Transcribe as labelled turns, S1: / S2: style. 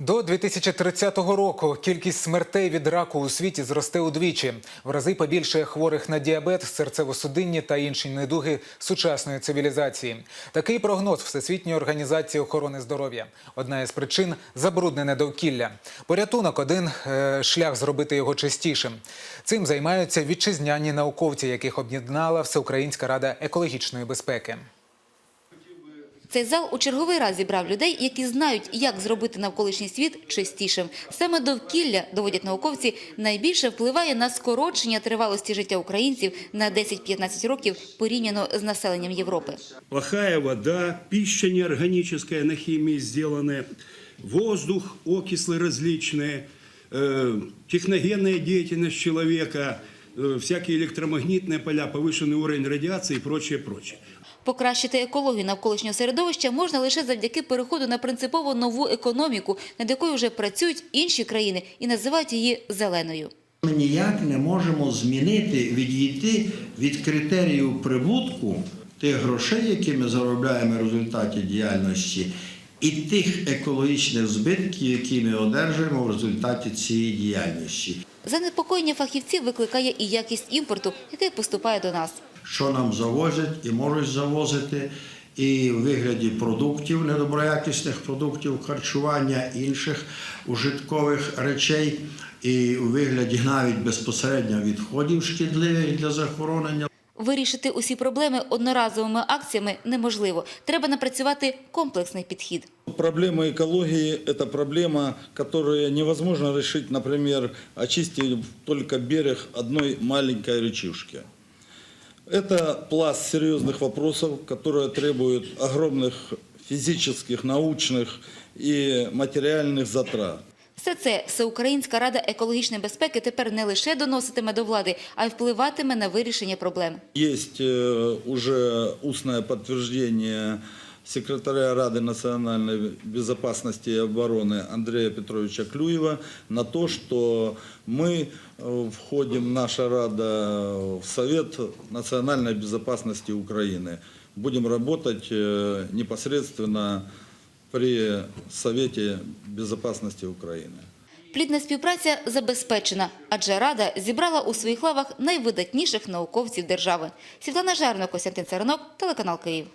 S1: До 2030 року кількість смертей від раку у світі зросте удвічі. В рази побільшає хворих на діабет, серцево-судинні та інші недуги сучасної цивілізації. Такий прогноз Всесвітньої організації охорони здоров'я. Одна із причин забруднене довкілля. Порятунок один е, шлях зробити його чистішим. Цим займаються вітчизняні науковці, яких об'єднала Всеукраїнська рада екологічної безпеки.
S2: Цей зал у черговий раз зібрав людей, які знають, як зробити навколишній світ чистішим. Саме довкілля, доводять науковці, найбільше впливає на скорочення тривалості життя українців на 10-15 років порівняно з населенням Європи.
S3: плохая вода, пища неорганическая, на химии сделанная, воздух, окислы различные, э, техногенная деятельность человека, э, всякие электромагнитные поля, повышенный уровень радиации и прочее, прочее.
S2: Покращити екологію навколишнього середовища можна лише завдяки переходу на принципово нову економіку, над якою вже працюють інші країни і називають її зеленою.
S4: Ми ніяк не можемо змінити, відійти від критерію прибутку тих грошей, які ми заробляємо в результаті діяльності, і тих екологічних збитків, які ми одержуємо в результаті цієї діяльності.
S2: Занепокоєння фахівців викликає і якість імпорту, який поступає до нас.
S4: Що нам завозять і можуть завозити, і в вигляді продуктів, недоброякісних продуктів харчування, інших ужиткових речей, і у вигляді навіть безпосередньо відходів шкідливих для захоронення.
S2: Вирішити усі проблеми одноразовими акціями неможливо. Треба напрацювати комплексний підхід.
S5: Проблема экологии – это проблема, которую невозможно решить, например, очистив только берег одной маленькой речушки. Это пласт серьезных вопросов, которые требуют огромных физических, научных и материальных затрат.
S2: Все це Всеукраїнська рада екологічної безпеки тепер не лише доноситиме до влади, а й впливатиме на вирішення проблем.
S5: Есть э, уже устное подтверждение секретаря Рады национальной безопасности и обороны Андрея Петровича Клюева на то, что мы э, входим, наша Рада, в Совет национальной безопасности Украины. Будем работать э, непосредственно при Совете безопасности Украины.
S2: Плідна співпраця забезпечена, адже Рада зібрала у своїх лавах найвидатніших науковців держави. Світлана Жарно, Костянтин Царинок, телеканал Київ.